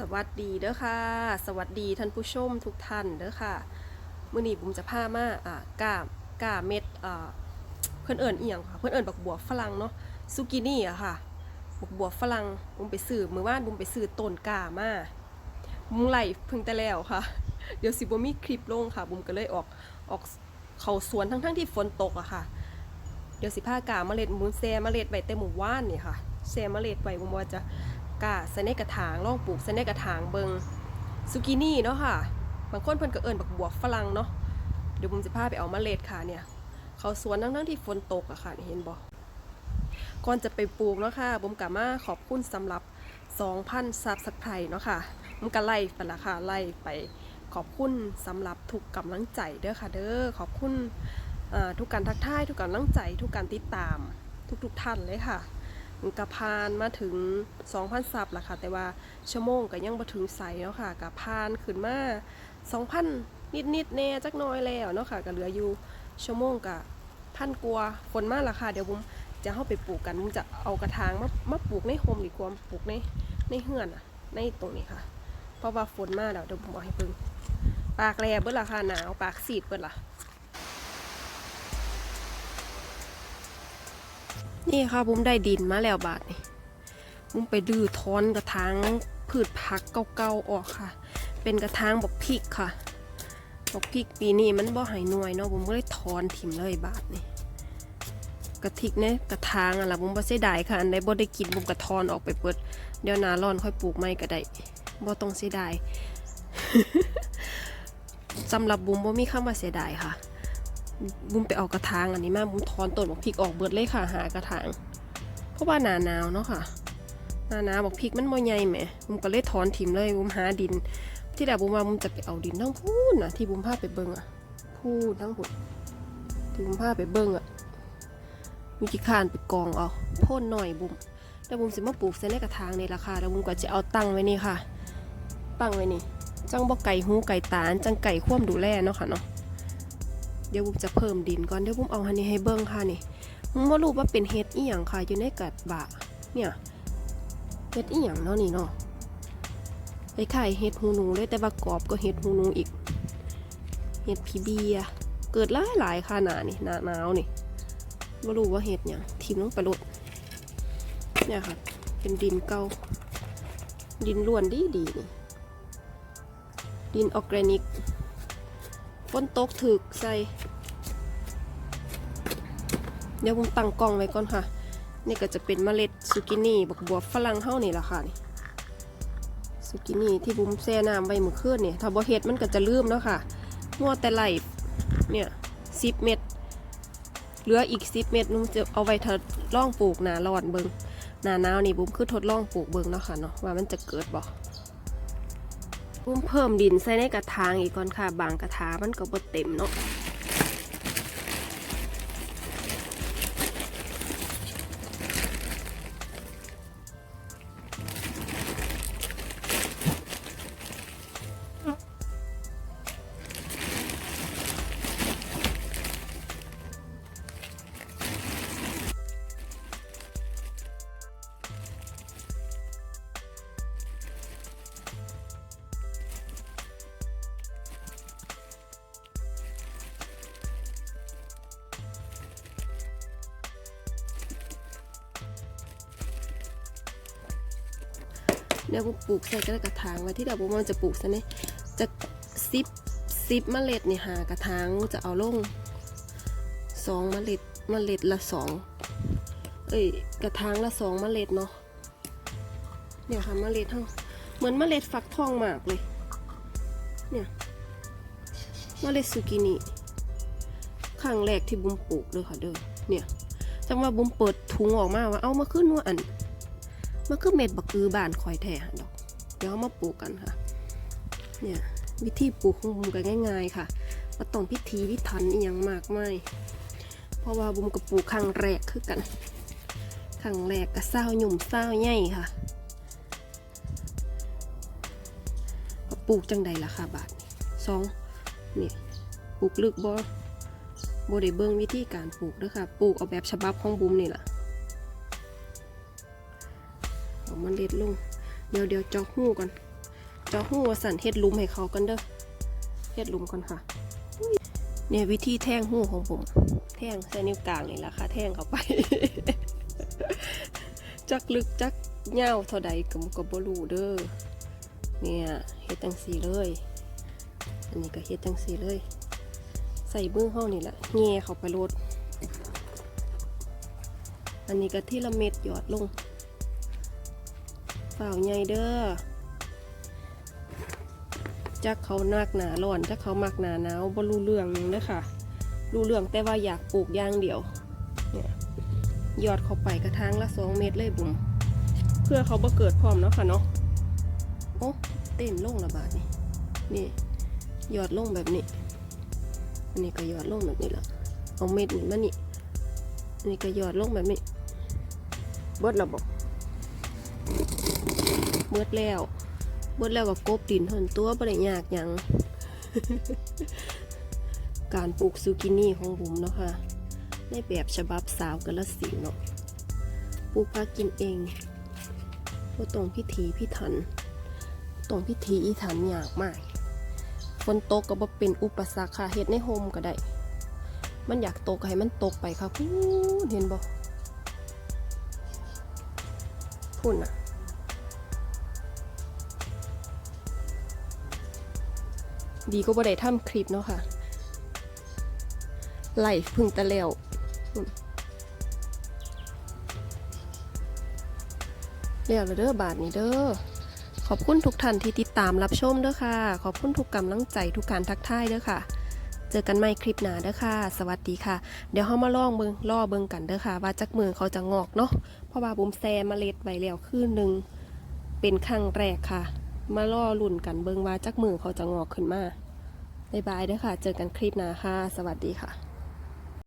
สวัสดีเด้อค่ะ สวัสดีท่านผู้ชมทุกท่านเด้อค่ะมื้อนี้บุมจะพามาอ่ากล้ากล้าเม็ดอ่าเพิ่นเอิ้นอีหยังค่ะ เพิ่นเอิ้นบักบัวฝรั่งเนาะซูกินี่อะค่ะบักบัวฝรั่งบุมไปซื้อมื้อวานบุมไปซื้อต้นกามาบุมไล่เพิ่งแต่แล้วค่ะ เดี๋ยวสิบ่มีคลิปลงค่ะ บุมก็เลยออกออกเข้าสวนทั้งๆที่ฝนตกอะค่ะ เดี๋ยวสิพากาเมล็ดบุมแซ่เมล็ดไว้แต่หมู่ว่านนี่ค่ะแซ่เมล็ดไว้บุมว่าจะ กะใส่ในกระถางลองปลูกใส่ในกระถางเบิงซูกินี่เนาะค่ะ บางคนเพิ่นก็เอิ้นบักบวบฝรั่งเนาะเดี๋ยวผมจะพาไปเอาเมล็ดค่ะเนี่ย เขาสวนทั้งๆที่ฝนตกอะค่ะเห็นบ่ก่อนจะไปปลูกเนาะค่ะผมกะมาขอบคุณสำหรับ 2,000ซับสไครเนาะค่ะผมก็ไล่ไปละค่ะไล่ไปขอบคุณสำหรับทุกกำลังใจเด้อค่ะ เด้อขอบคุณทุกการทักทายทุกกำลังใจ ทุกการติดตามทุกๆท่านเลยค่ะ กะพานมาถึง 2,000ซับละค่ะ แต่ว่าชั่วโมงก็ยังบ่ถึงใสเนาะค่ะกะพานขึ้นมา 2,000 นิดๆแน่จักน้อยแล้วเนาะค่ะก็เหลืออยู่ชั่วโมงกะพันกว่าฝนมากละค่ะ เดี๋ยวผมจะเข้าไปปลูกกันผมจะเอากระถางมามาปลูกในโฮมดีกว่าปลูกในในเฮือนอะในตรงนี้ค่ะ เพราะว่าฝนมาแล้วเดี๋ยวผมเอาให้เบิ่งปากแลเบิดละค่ะหนาวปากสีดเบิดละ นี่ค่ะบุ้มได้ดินมาแล้วบาทนี่บุ้มไปดื้อทอนกระถางพืชผักเก่าๆออกค่ะ เป็นกระถางบอกพริกค่ะบอกพริกปีนี้มันบ่หายหน่วยเนาะบุ้มก็เลยถอนถิ่มเลยบาทนี่กระทิกเนี่ยกระถางอะล่ะบุ้มบ่เสียดายค่ะอันใดบ่ได้กินบุ้มกระทอนออกไปเปิดเดี๋ยวนาร้อนค่อยปลูกใหม่ก็ได้บ่ต้องเสียดายสำหรับบุ้มบ่มีคำว่าเสียดายค่ะ บุ้มไปเอากระถางอันนี้มาบุ้มถอนต้นบอกพริกออกเบิดเลยค่ะหากระถาง เพราะว่าหนาหนาวเนาะค่ะหนาหนาวบอกพริกมันบ่ใหญ่แหมบุ้มก็เลยถอนถิ่มเลยบุ้มหาดิน ที่แรกบุ้มว่าบุ้มจะไปเอาดินทั้งพูนนะที่บุ้มพาไปเบิ่งอะพูนทั้งพูนที่บุ้มพาไปเบิ่งอะมีกี่ขานไปกองเอาโพ่นหน่อยบุ้มแล้วบุ้มสิมาปลูกใส่ในกระถางในราคาแล้วบุ้มก็จะเอาตั้งไว้นี่ค่ะ ตั้งไว้นี่จังบ่ไก่หูไก่ตาลจังไก่คว่ำดูแลเนาะค่ะเนาะ เดี๋ยวบุมจะเพิ่มดินก่อนเดี๋ยวบุมเอาอันนี้ให้เบิ้งค่ะนี่บุ้มว่ารู้ว่าเป็นเห็ดอีหยังค่ะอยู่ในกระบะเนี่ยเห็ดอีหยังเนาะนี่เนาะคล้ายๆเห็ดหูหนูเลยแต่ว่ากรอบก็เห็ดหูหนูอีกเห็ดพีเบียเกิดหลายหลายค่ะหนานี่หนาหนาวนี่ไม่รู้ว่าเห็ดหยังทิมลงไปรดเนี่ยค่ะ เป็นดินเก่าดินล้วนดีดีนี่ดินออร์แกนิก ฝนตกถึกใส่ เดี๋ยวผมตั้งกล้องไว้ก่อนค่ะ นี่ก็จะเป็นเมล็ดซูกินี่บักบัวฝรั่งเท่านี่แหละค่ะนี่ซูกินี่ที่บุ้มแช่น้ำไว้เมื่อคืนเนี่ยถ้าบ่เฮ็ดมันก็จะลืมเนาะค่ะมัวแต่ไหลเนี่ยสิบเม็ดเหลืออีกสิบเม็ดนุ่มจะเอาไว้ทดลองปลูกหนาร้อนเบิงหนาหนาวนี่บุ้มคือทดลองปลูกเบิงเนาะค่ะเนาะว่ามันจะเกิดบ่ เพิ่มดินใส่ในกระถางอีกก่อนค่ะ บางกระถางมันก็บ่เต็มเนาะ เดี๋ยวผมปลูกใส่กระถางไว้ที่เดี๋ยวผมมันจะปลูกซะเนี่ยจะซิปซิปเมล็ดเนี่ยหากระถางจะเอาลงสองเมล็ดเมล็ดละสองเอ้ยกระถางละสองเมล็ดเนาะเนี่ยค่ะเมล็ดเท่าเหมือนเมล็ดฟักทองหมากเลย เนี่ยเมล็ดซูกินี่ครั้งแรกที่บุ้มปลูกเลยค่ะเด้อเนี่ยจังว่าบุ้มเปิดถุงออกมาว่าเอามาขึ้นว่าอัน มันคือเม็ดบักือบานคอยแท้หั่นดอก เดี๋ยวเอามาปลูกกันค่ะ เนี่ยวิธีปลูกของบุมก็ง่าย ๆ ค่ะมาต้องพิธีพิถันอหย่างมากมายเพราะว่าบุมกับปลูกครั้งแรกคือกันครั้งแรกก็เศร้าหยุ่มเศร้าใหญ่ค่ะปลูกจังใดล่ะค่ะบาทสองนี่ปลูกลึกบ่บ่ได้เบิ่งวิธีการปลูกเด้อค่ะ ปลูกเอาแบบฉบับของบุมนี่แหละ เอามันเด็ดลง เดี๋ยวเดี๋ยวจอกหูก่อนเจะหู้ว่าสั่นเฮ็ดลุมให้เขากันเด้อเฮ็ดลุมก่อนค่ะ เนี่ยวิธีแท่งหู้ของผม แท่งใส่นิ้วกลางนี่แหละค่ะ แท่งเข้าไป จักลึกจักยาเท่าใดก็ก็บ่รู้เด้อ เนี่ยเฮ็ดจังซีเลย อันนี้ก็เฮ็ดจังซีเลย ใส่มือเฮานี่แหละแง่เข้าไปโลดอันนี้ก็ที่ละเม็ดหยอดลง เปล่าใหญ่เด้อจักเขานักหนาร้อนจักเขามักหนาหนาวบ่รู้เรื่องเด้อค่ะรู้เรื่องแต่ว่าอยากปลูกอย่างเดียวเนี่ยยอดเข้าไปกระถางละสองเม็ดเลยบุ๋มเพื่อเขาบ่เกิดพร้อมเนาะค่ะเนาะโอ้เต้นลงระบาดนี่นี่ยอดลงแบบนี้ อันนี้ก็ยอดลงแบบนี้ละเอาเม็ดนี่มานี่อันนี้ก็ยอดลงแบบนี้เบิดระบบ เบิดแล้วเบิดแล้วก็กบดินทนตัวบริยากหยังการปลูกซูกินี่ของบุ๋มเนาะค่ะในแบบฉบับสาวกระสินธุ์เนาะปลูกพักกินเองว่าตรงพิธีพิถัน ตรงพิธีอีถันยากมากฝนตกก็บ่เป็นอุปสรรคค่ะเฮ็ดในโฮมก็ได้ มันอยากตกก็ให้มันตกไปค่ะพูนเห็นบ่พุ่นอะ ดีก็บ่ได้ทำคลิปเนาะค่ะไหลพึ่งตะแล้วพุ่นแล้วเด้อบาทนี้เด้อ ขอบคุณทุกท่านที่ติดตามรับชมเด้อค่ะ ขอบคุณทุกกำลังใจทุกการทักทายเด้อค่ะ เจอกันใหม่คลิปหน้าเด้อค่ะ สวัสดีค่ะ เดี๋ยวเฮามาลองเบิงล่อเบิงกันเด้อค่ะ ว่าจักมือเขาจะงอกเนาะ เพราะว่าบุมแซมเมล็ดไว้แล้วคืนหนึ่งเป็นครั้งแรกค่ะ มาล่อลุ่นกันเบิงว่าจักมือเขาจะงอกขึ้นมา บ๊ายบายเด้อค่ะ เจอกันคลิปหน้าค่ะ สวัสดีค่ะ